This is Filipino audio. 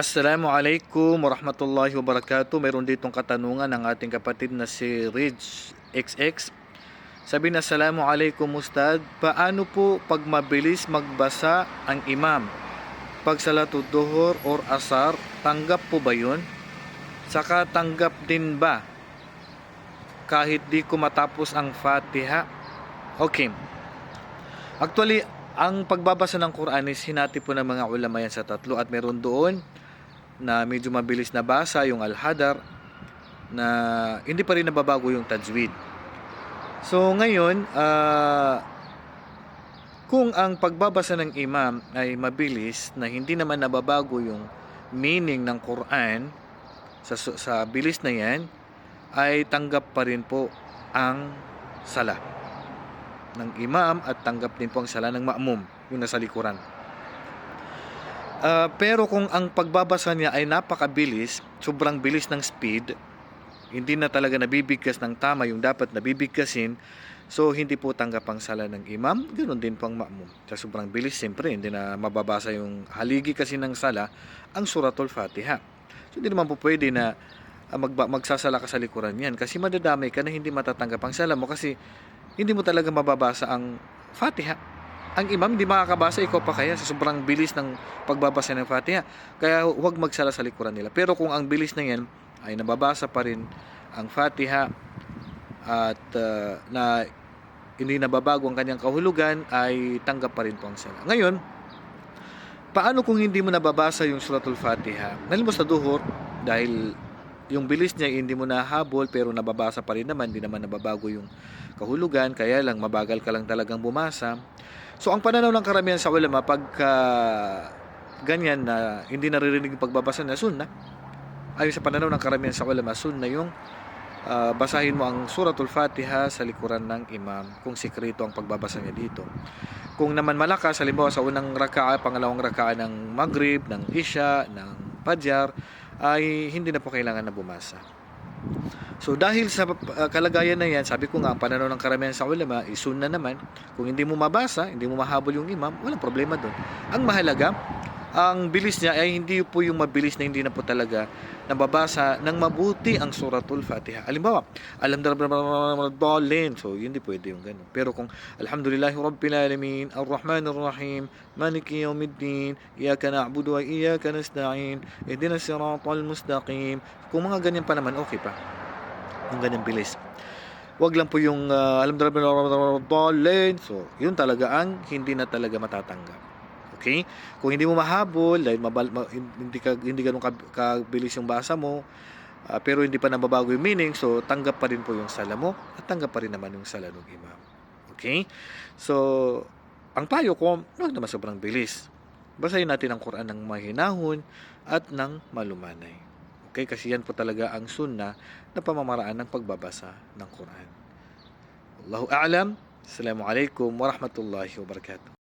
Assalamualaikum warahmatullahi wabarakatuh. Meron ditong katanungan ng ating kapatid na si Ridge XX. Sabi na, Assalamualaikum Ustad, paano po pag mabilis magbasa ang imam? Pag salatud duhur or asar, tanggap po ba yun? Saka tanggap din ba kahit di ko matapos ang Fatiha? Okay. Actually, ang pagbabasa ng Quran is hinati po ng mga ulama yan sa tatlo at meron doon na medyo mabilis na basa yung Al-Hadar na hindi pa rin nababago yung tajwid. So ngayon, ah, kung ang pagbabasa ng imam ay mabilis na hindi naman nababago yung meaning ng Quran sa, sa bilis na yan, ay tanggap pa rin po ang sala ng imam at tanggap din po ang sala ng ma'mum, yung nasa likuran. Ah, pero kung ang pagbabasa niya ay napakabilis, sobrang bilis ng speed, hindi na talaga nabibigkas ng tama yung dapat nabibigkasin, so hindi po tanggap ang sala ng imam, ganoon din po ang ma'mum. Sa sobrang bilis, siyempre, hindi na mababasa yung haligi kasi ng sala, ang suratul fatiha. So hindi naman po pwede na ah, magba- magsasala ka sa likuran yan kasi madadamay ka na hindi matatanggap ang sala mo kasi hindi mo talaga mababasa ang fatiha ang imam hindi makakabasa, ikaw pa kaya sa sobrang bilis ng pagbabasa ng Fatiha. Kaya huwag magsala sa likuran nila. Pero kung ang bilis na yan ay nababasa pa rin ang Fatiha at uh, na hindi nababago ang kanyang kahulugan ay tanggap pa rin po ang sala. Ngayon, paano kung hindi mo nababasa yung suratul Fatiha? Dahil sa duhur, dahil yung bilis niya hindi mo nahabol pero nababasa pa rin naman, hindi naman nababago yung kahulugan, kaya lang mabagal ka lang talagang bumasa. So ang pananaw ng karamihan sa ulama pagka ganyan na hindi naririnig pagbabasa na sunna, ayon sa pananaw ng karamihan sa ulama, sunna yung ah, basahin mo ang suratul Fatiha sa likuran ng imam kung sikreto ang pagbabasa niya dito. Kung naman malakas, halimbawa sa unang rakaa, pangalawang rakaa ng Maghrib, ng Isha, ng Fajr, ay hindi na po kailangan na bumasa. So dahil sa uh, kalagayan na yan, sabi ko nga, ang pananaw ng karamihan sa ulama, isun na naman. Kung hindi mo mabasa, hindi mo mahabol yung imam, walang problema doon. Ang mahalaga, ang bilis niya ay hindi po yung mabilis na hindi na po talaga nababasa ng mabuti ang suratul Fatiha. Halimbawa, alam dalin. So, hindi pwede yung ganun. Pero kung Alhamdulillahi Rabbil Alamin, Ar-Rahman Ar-Rahim, Maliki Yawmiddin, Iyaka na'budu wa Iyaka nasta'in, Ihdina siratal mustaqim. Kung mga ganyan pa naman, okay pa. Yung ganyan bilis. Wag lang po yung uh, alam dalin. So, yun talaga ang hindi na talaga matatanggap. Okay? Kung hindi mo mahabol dahil mabal, ma, hindi ka hindi ganun kab- kabilis yung basa mo, ah, pero hindi pa nababago yung meaning, so tanggap pa rin po yung sala mo at tanggap pa rin naman yung sala ng imam. Okay? So, ang payo ko, huwag naman sobrang bilis. Basahin natin ang Quran ng mahinahon at ng malumanay. Okay? Kasi yan po talaga ang sunna na pamamaraan ng pagbabasa ng Quran. Allahu a'lam. Assalamualaikum warahmatullahi wabarakatuh.